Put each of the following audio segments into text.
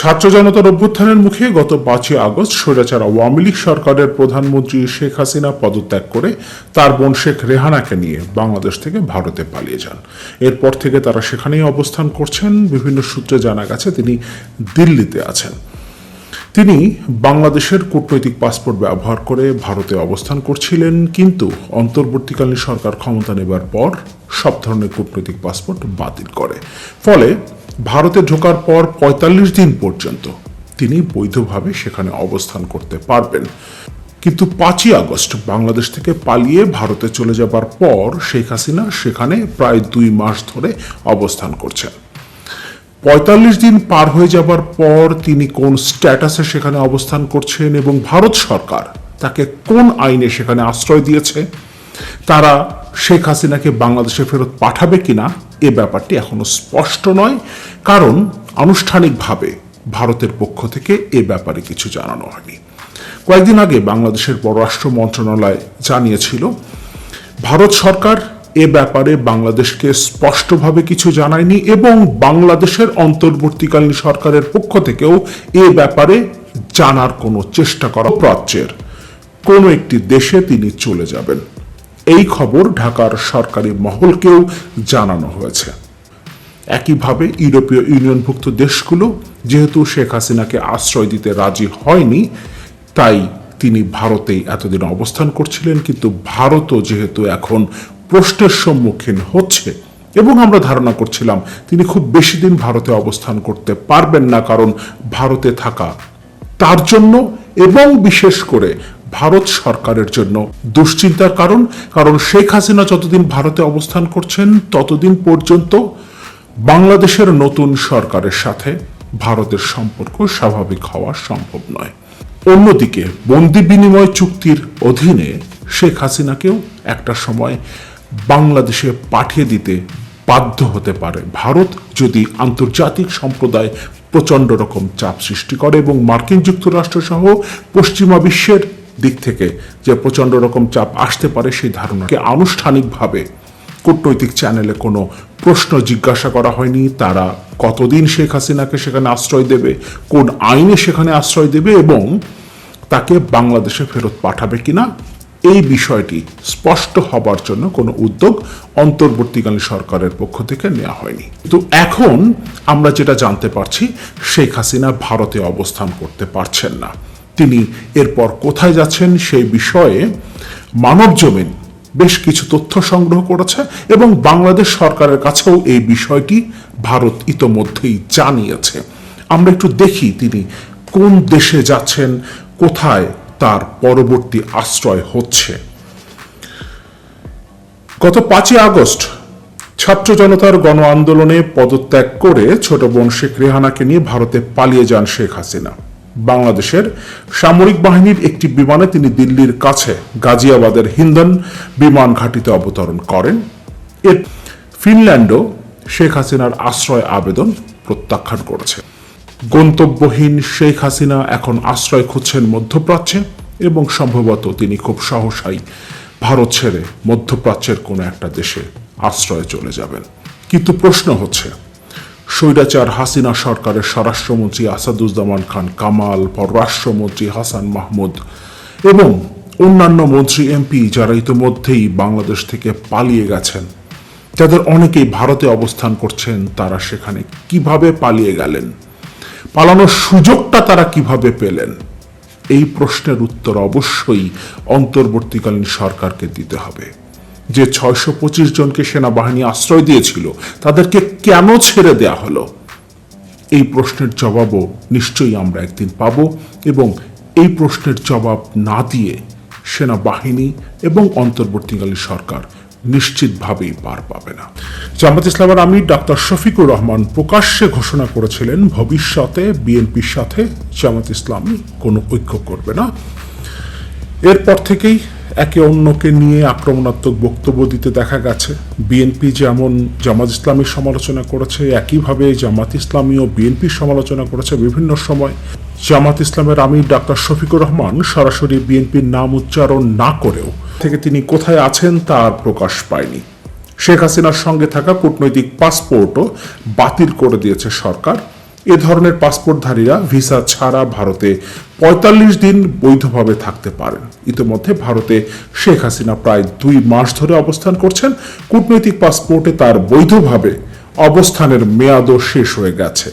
ছাত্র জনতার অভ্যুত্থানের মুখে গত পাঁচই আগস্ট স্বৈরাচার আওয়ামী লীগ সরকারের প্রধানমন্ত্রী শেখ হাসিনা পদত্যাগ করে তার বোন শেখ রেহানাকে নিয়ে বাংলাদেশ থেকে ভারতে পালিয়ে যান। এরপর থেকে তারা সেখানেই অবস্থান করছেন। বিভিন্ন সূত্রে জানা গেছে তিনি দিল্লিতে আছেন। তিনি বাংলাদেশের কূটনৈতিক পাসপোর্ট ব্যবহার করে ভারতে অবস্থান করছিলেন, কিন্তু অন্তর্বর্তীকালীন সরকার ক্ষমতা নেবার পর সব ধরনের কূটনৈতিক পাসপোর্ট বাতিল করে। ফলে ভারতে ঢোকার পর ৪৫ দিন পর্যন্ত তিনি বৈধভাবে সেখানে অবস্থান করতে পারবেন। কিন্তু পাঁচই আগস্ট বাংলাদেশ থেকে পালিয়ে ভারতে চলে যাবার পর শেখ হাসিনা সেখানে প্রায় দুই মাস ধরে অবস্থান করছেন। পঁয়তাল্লিশ দিন পার হয়ে যাবার পর তিনি কোন স্ট্যাটাসে সেখানে অবস্থান করছেন এবং ভারত সরকার তাকে কোন আইনে সেখানে আশ্রয় দিয়েছে? তারা শেখ হাসিনাকে বাংলাদেশে ফেরত পাঠাবে কিনা এ ব্যাপারটি এখনও স্পষ্ট নয়। কারণ আনুষ্ঠানিকভাবে ভারতের পক্ষ থেকে এ ব্যাপারে কিছু জানানো হয়নি। কয়েকদিন আগে বাংলাদেশের পররাষ্ট্র মন্ত্রণালয় জানিয়েছিল, ভারত সরকার এ ব্যাপারে বাংলাদেশকে স্পষ্টভাবে কিছু জানায়নি এবং বাংলাদেশের অন্তর্বর্তীকালীন সরকারের পক্ষ থেকেও এ ব্যাপারে জানার কোনো চেষ্টা করা প্রাচ্যের কোনো একটি দেশে তিনি চলে যাবেন। এই খবর ঢাকার সরকারি মহলকেও জানানো হয়েছে। একইভাবে ইউরোপীয় ইউনিয়নভুক্ত দেশগুলো, যেহেতু শেখ হাসিনাকে আশ্রয় দিতে রাজি হয়নি, তাই তিনি ভারতেই এতদিন অবস্থান করছিলেন, কিন্তু ভারতও যেহেতু এখন প্রশ্নের সম্মুখীন হচ্ছে, এবং আমরা ধারণা করছিলাম তিনি খুব বেশি দিন ভারতে অবস্থান করতে পারবেন না, কারণ ভারতে থাকা তার জন্য, এবং বিশেষ করে ভারত সরকারের জন্য দুশ্চিন্তার কারণ কারণ শেখ হাসিনা যতদিন ভারতে অবস্থান করছেন, ততদিন পর্যন্ত বাংলাদেশের নতুন সরকারের সাথে ভারতের সম্পর্ক স্বাভাবিক হওয়া সম্ভব নয়। অন্যদিকে, বন্দি বিনিময় চুক্তির অধীনে শেখ হাসিনাকেও একটা সময় বাংলাদেশে পাঠিয়ে দিতে বাধ্য হতে পারে ভারত, যদি আন্তর্জাতিক সম্প্রদায় প্রচণ্ড রকম চাপ সৃষ্টি করে এবং মার্কিন যুক্তরাষ্ট্র সহ পশ্চিমা বিশ্বের দিক থেকে যে প্রচণ্ড রকম চাপ আসতে পারে সেই ধারণাকে আনুষ্ঠানিকভাবে কূটনৈতিক চ্যানেলে কোনো প্রশ্ন জিজ্ঞাসা করা হয়নি। তারা কতদিন শেখ হাসিনাকে সেখানে আশ্রয় দেবে, কোন আইনে সেখানে আশ্রয় দেবে এবং তাকে বাংলাদেশে ফেরত পাঠাবে কিনা, এই বিষয়টি স্পষ্ট হবার জন্য কোনো উদ্যোগ অন্তর্বর্তীকালীন সরকারের পক্ষ থেকে নেওয়া হয়নি। তো এখন আমরা যেটা জানতে পারছি, শেখ হাসিনা ভারতে অবস্থান করতে পারছেন না। তিনি এরপর কোথায় যাচ্ছেন সেই বিষয়ে মানব জমিন বেশ কিছু তথ্য সংগ্রহ করেছে এবং বাংলাদেশ সরকারের কাছেও এই বিষয়টি ভারত ইতোমধ্যেই জানিয়েছে। আমরা একটু দেখি তিনি কোন দেশে যাচ্ছেন, কোথায় তার পরবর্তী আশ্রয় হচ্ছে। গত পাঁচই আগস্ট ছাত্র জনতার গণ আন্দোলনে পদত্যাগ করে ছোট বোন শেখ রেহানাকে নিয়ে ভারতে পালিয়ে যান শেখ হাসিনা। বাংলাদেশের সামরিক বাহিনীর একটি বিমানে তিনি দিল্লির কাছে গাজিয়াবাদের হিন্দন বিমান ঘাঁটিতে অবতরণ করেন। এর ফিনল্যান্ডও শেখ হাসিনার আশ্রয় আবেদন প্রত্যাখ্যান করেছে। গন্তব্যহীন শেখ হাসিনা এখন আশ্রয় খুঁজছেন মধ্যপ্রাচ্যে এবং সম্ভবত তিনি খুব সহসাই ভারত ছেড়ে মধ্যপ্রাচ্যের কোনো একটা দেশে আশ্রয়ে চলে যাবেন। কিন্তু প্রশ্ন হচ্ছে স্বৈরাচার হাসিনা সরকারের স্বরাষ্ট্রমন্ত্রী আসাদুজ্জামান খান, কামাল, পররাষ্ট্রমন্ত্রী হাসান মাহমুদ এবং অন্যান্য মন্ত্রী, এমপি যারা ইতিমধ্যেই বাংলাদেশ থেকে পালিয়ে গেছেন। যাদের অনেকেই ভারতে অবস্থান করছেন, তারা সেখানে কীভাবে পালিয়ে গেলেন? পালানোর সুযোগটা তারা কীভাবে পেলেন? এই প্রশ্নের উত্তর অবশ্যই অন্তর্বর্তীকালীন সরকারকে দিতে হবে। যে ছয়শো পঁচিশ জনকে সেনাবাহিনী আশ্রয় দিয়েছিল, তাদেরকে কেন ছেড়ে দেয়া হলো? এই প্রশ্নের জবাবও নিশ্চয়ই আমরা একদিন পাব এবং এই প্রশ্নের জবাব না দিয়ে সেনাবাহিনী এবং অন্তর্বর্তীকালীন সরকার নিশ্চিতভাবেই পার পাবে না। জামাত ইসলামের আমি ডাক্তার শফিকুর রহমান প্রকাশ্যে ঘোষণা করেছিলেন, ভবিষ্যতে বিএনপির সাথে জামাত ইসলামী কোনো ঐক্য করবে না। এরপর থেকেই একে অন্যকে নিয়ে আক্রমণাত্মক বক্তব্য দিতে দেখা গেছে। বিএনপি যেমন জামাত ইসলামীর সমালোচনা করেছে, একইভাবে জামাত ইসলামী ও বিএনপির সমালোচনা করেছে বিভিন্ন সময়। জামাত ইসলামের আমির ডাক্তার শফিকুর রহমান সরাসরি বিএনপির নাম উচ্চারণ না করেও থেকে তিনি কোথায় আছেন তার প্রকাশ পায়নি। শেখ হাসিনার সঙ্গে থাকা কূটনৈতিক পাসপোর্টও বাতিল করে দিয়েছে সরকার। এ ধরনের পাসপোর্টধারীরা ভিসা ছাড়া ভারতে পঁয়তাল্লিশ দিন বৈধভাবে থাকতে পারেন। ইতিমধ্যে ভারতে শেখ হাসিনা প্রায় দুই মাস ধরে অবস্থান করছেন। কূটনৈতিক পাসপোর্টে তার বৈধভাবে অবস্থানের মেয়াদও শেষ হয়ে গেছে।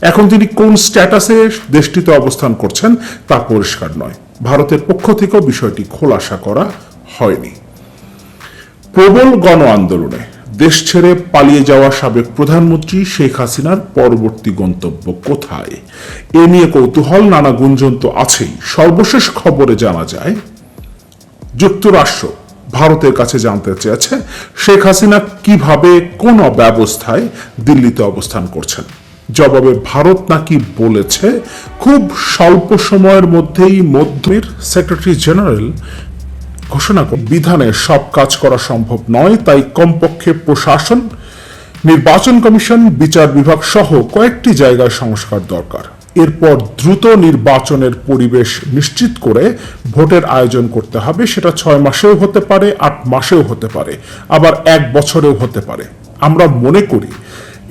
এখন তিনি কোন স্ট্যাটাসে দেশটিতে অবস্থান করছেন তা পরিষ্কার নয়। ভারতের পক্ষ থেকেও বিষয়টি খোলাসা করা হয়নি। প্রবল গণ আন্দোলনে দেশ ছেড়ে পালিয়ে যাওয়া সাবেক প্রধানমন্ত্রী শেখ হাসিনার পরবর্তী গন্তব্য কোথায়? এ নিয়ে কৌতূহল, নানা গুঞ্জন তো আছেই। সর্বশেষ খবরে জানা যায়, যুক্তরাষ্ট্র ভারতের কাছে জানতে চেয়েছে শেখ হাসিনা কীভাবে, কোন ব্যবস্থায় দিল্লিতে অবস্থান করছেন। জবাবে ভারত নাকি বলেছে, খুব স্বল্প সময়ের মধ্যেই মধ্যের সেক্রেটারি জেনারেল ঘোষণা করে বিধানে সব কাজ করা সম্ভব নয়, তাই কমপক্ষে প্রশাসন, নির্বাচন কমিশন, বিচার বিভাগ সহ কয়েকটি জায়গায় সংস্কার দরকার। এরপর দ্রুত নির্বাচনের পরিবেশ নিশ্চিত করে ভোটের আয়োজন করতে হবে। সেটা ছয় মাসেও হতে পারে, আট মাসেও হতে পারে, আবার এক বছরেও হতে পারে। আমরা মনে করি,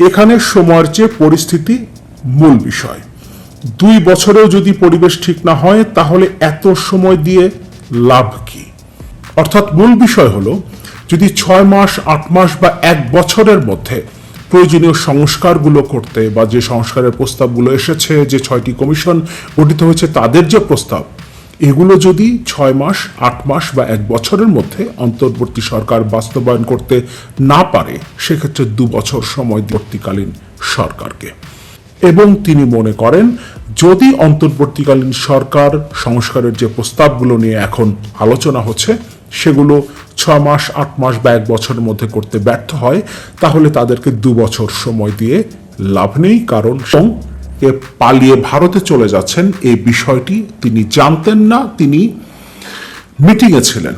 এখানে সময়ের চেয়ে পরিস্থিতি মূল বিষয়। দুই বছরেও যদি পরিবেশ ঠিক না হয়, তাহলে এত সময় দিয়ে লাভ কি? অর্থাৎ মূল বিষয় হলো, যদি ছয় মাস, আট মাস বা এক বছরের মধ্যে প্রয়োজনীয় সংস্কারগুলো করতে বা যে সংস্কারের প্রস্তাবগুলো এসেছে, যে ছয়টি কমিশন গঠিত হয়েছে, তাদের যে প্রস্তাব, এগুলো যদি ছয় মাস, আট মাস বা এক বছরের মধ্যে অন্তর্বর্তী সরকার বাস্তবায়ন করতে না পারে, সেক্ষেত্রে দু বছর সময় বর্তীকালীন সরকারকে। এবং তিনি মনে করেন, যদি অন্তর্বর্তীকালীন সরকার সংস্কারের যে প্রস্তাবগুলো নিয়ে এখন আলোচনা হচ্ছে সেগুলো ছ মাস, আট মাস বা এক বছরের মধ্যে করতে ব্যর্থ হয়, তাহলে তাদেরকে দু বছর সময় দিয়ে লাভ নেই, কারণ এ পালিয়ে ভারতে চলে যাচ্ছেন এই বিষয়টি তিনি জানতেন না, তিনি মিটিংয়ে ছিলেন।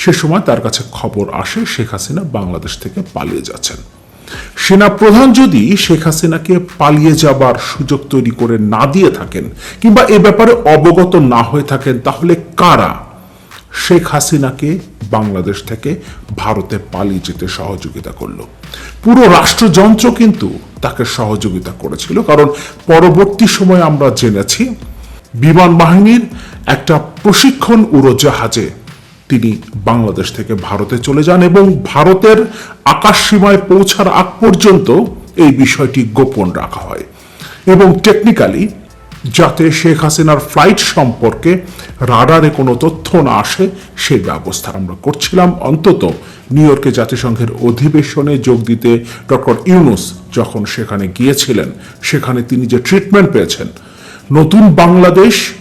সে সময় তার কাছে খবর আসে, শেখ হাসিনা বাংলাদেশ থেকে পালিয়ে যাচ্ছেন। সেনা প্রধান যদি শেখ হাসিনাকে পালিয়ে যাবার সুযোগ তৈরি করে না দিয়ে থাকেন, কিংবা এ ব্যাপারে অবগত না হয়ে থাকেন, তাহলে কারা শেখ হাসিনাকে বাংলাদেশ থেকে ভারতে পালিয়ে যেতে সহযোগিতা করল। পুরো রাষ্ট্রযন্ত্র কিন্তু তাকে সহযোগিতা করেছিল, কারণ পরবর্তী সময়ে আমরা জেনেছি বিমান বাহিনীর একটা প্রশিক্ষণ উড়োজাহাজে তিনি বাংলাদেশ থেকে ভারতে চলে যান এবং ভারতের আকাশ সীমায় পৌঁছার আগ পর্যন্ত এই বিষয়টি গোপন রাখা হয়। এবং টেকনিক্যালি যাতে শেখ হাসিনার ফ্লাইট সম্পর্কে রাডারে কোনো তথ্য না আসে সেই ব্যবস্থা আমরা করছিলাম। অন্তত নিউ ইয়র্কে জাতিসংঘের অধিবেশনে যোগ দিতে ডক্টর ইউনুস যখন সেখানে গিয়েছিলেন, সেখানে তিনি যে ট্রিটমেন্ট পেয়েছেন, নতুন বাংলাদেশ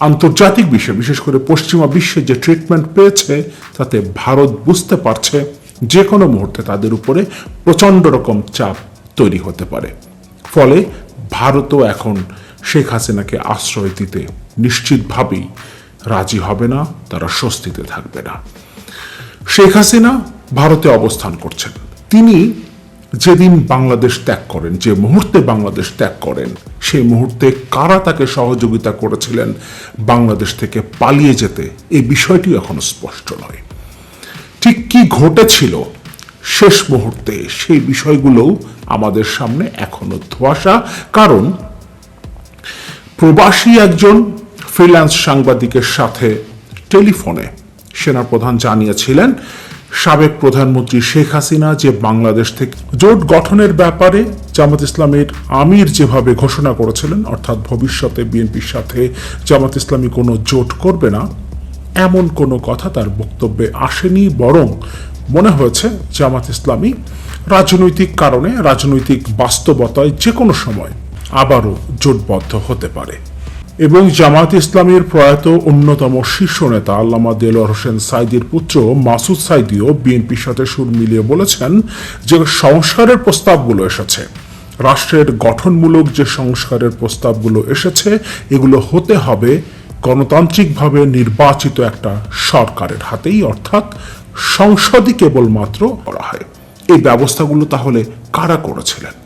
আন্তর্জাতিক বিশ্বে, বিশেষ করে পশ্চিমা বিশ্বে যে ট্রিটমেন্ট পেয়েছে, তাতে ভারত বুঝতে পারছে যে কোনো মুহূর্তে তাদের উপরে প্রচণ্ড রকম চাপ তৈরি হতে পারে। ফলে ভারতও এখন শেখ হাসিনাকে আশ্রয় দিতে নিশ্চিতভাবেই রাজি হবে না, তারা স্বস্তিতে থাকবে না। শেখ হাসিনা ভারতে অবস্থান করছেন। তিনি যেদিন বাংলাদেশ ত্যাগ করেন, যে মুহূর্তে বাংলাদেশ ত্যাগ করেন, সেই মুহূর্তে কারা তাকে সহযোগিতা করেছিলেন বাংলাদেশ থেকে পালিয়ে যেতে এই বিষয়টি এখনও স্পষ্ট নয়। ঠিক কি ঘটেছিল শেষ মুহূর্তে সেই বিষয়গুলোও আমাদের সামনে এখনও ধোয়াশা, কারণ প্রবাসী একজন ফ্রিল্যান্স সাংবাদিকের সাথে টেলিফোনে। সেনাপ্রধান জানিয়েছিলেন, সাবেক প্রধানমন্ত্রী শেখ হাসিনা যে বাংলাদেশ থেকে জোট গঠনের ব্যাপারে জামাত ইসলামের আমির যেভাবে ঘোষণা করেছিলেন, অর্থাৎ ভবিষ্যতে বিএনপির সাথে জামাত ইসলামী কোনো জোট করবে না, এমন কোনো কথা তার বক্তব্যে আসেনি, বরং মনে হয়েছে জামাত ইসলামী রাজনৈতিক কারণে, রাজনৈতিক বাস্তবতায় যে কোনো সময় আবারও জোটবদ্ধ হতে পারে। এবং জামাত ইসলামের প্রয়াত অন্যতম শীর্ষ নেতা আল্লামা দেলোয়ার হোসেন সাইদির পুত্র মাসুদ সাইদিও বিএনপির সাথে সুর মিলিয়ে বলেছেন যে সংস্কারের প্রস্তাবগুলো এসেছে। রাষ্ট্রের গঠনমূলক যে সংস্কারের প্রস্তাবগুলো এসেছে, এগুলো হতে হবে গণতান্ত্রিকভাবে নির্বাচিত একটা সরকারের হাতেই, অর্থাৎ সংসদই কেবলমাত্র করা হয়। এই ব্যবস্থাগুলো তাহলে কারা করেছিলেন?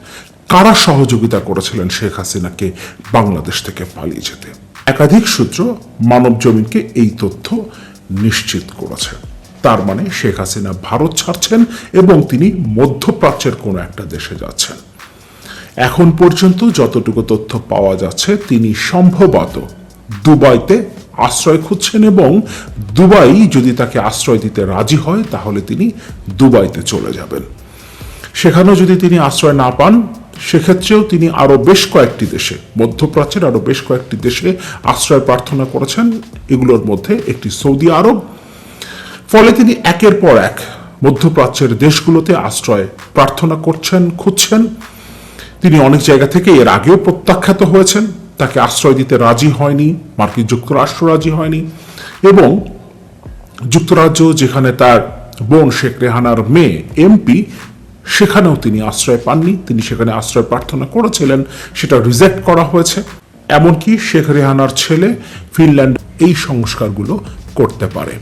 কারা সহযোগিতা করেছিলেন শেখ হাসিনাকে বাংলাদেশ থেকে পালিয়ে যেতে? একাধিক সূত্র মানব জমিনকে এই তথ্য নিশ্চিত করেছে। তার মানে শেখ হাসিনা ভারত ছাড়ছেন এবং তিনি মধ্যপ্রাচ্যের কোনো একটা দেশে যাচ্ছেন। এখন পর্যন্ত যতটুকু তথ্য পাওয়া যাচ্ছে, তিনি সম্ভবত দুবাইতে আশ্রয় খুঁজছেন এবং দুবাই যদি তাকে আশ্রয় দিতে রাজি হয়, তাহলে তিনি দুবাইতে চলে যাবেন। সেখানেও যদি তিনি আশ্রয় না পান সেক্ষেত্রেও তিনি আরও বেশ কয়েকটি দেশে, মধ্যপ্রাচ্যের আরও বেশ কয়েকটি দেশে আশ্রয় প্রার্থনা করেছেন। এগুলোর মধ্যে একটি সৌদি আরব। ফলে তিনি একের পর এক মধ্যপ্রাচ্যের দেশগুলোতে আশ্রয় প্রার্থনা করছেন, খুঁজছেন। তিনি অনেক জায়গা থেকে এর আগেও প্রত্যাখ্যাত হয়েছেন। তাকে আশ্রয় দিতে রাজি হয়নি, মার্কিন যুক্তরাষ্ট্র রাজি হয়নি এবং যুক্তরাজ্য যেখানে তার বোন শেখ রেহানার মেয়ে এমপি সেখানেও তিনি আশ্রয় পাননি। তিনি সেখানে আশ্রয় প্রার্থনা করেছিলেন, সেটা রিজেক্ট করা হয়েছে। এমনকি শেখ রেহানার ছেলে ফিনল্যান্ড এই সংস্কারগুলো করতে পারে।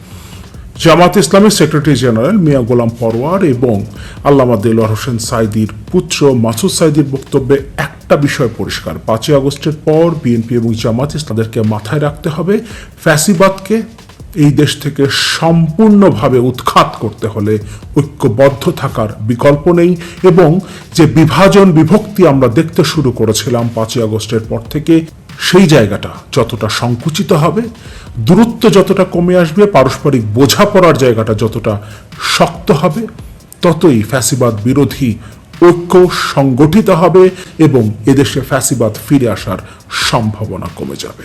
জামাত ইসলামের সেক্রেটারি জেনারেল মিয়া গোলাম পরওয়ার এবং আল্লামা দেলোয়ার হোসেন সাইদির পুত্র মাসুদ সাইদির বক্তব্যে একটা বিষয় পরিষ্কার। পাঁচই আগস্টের পর বিএনপি এবং জামাত ইসলামদেরকে মাথায় রাখতে হবে, ফ্যাসিবাদকে এই দেশ থেকে সম্পূর্ণভাবে উৎখাত করতে হলে ঐক্যবদ্ধ থাকার বিকল্প নেই এবং যে বিভাজন বিভক্তি আমরা দেখতে শুরু করেছিলাম পাঁচই আগস্টের পর থেকে, সেই জায়গাটা যতটা সংকুচিত হবে, দূরত্ব যতটা কমে আসবে, পারস্পরিক বোঝাপড়ার জায়গাটা যতটা শক্ত হবে, ততই ফ্যাসিবাদ বিরোধী ঐক্য সংগঠিত হবে এবং এদেশে ফ্যাসিবাদ ফিরে আসার সম্ভাবনা কমে যাবে।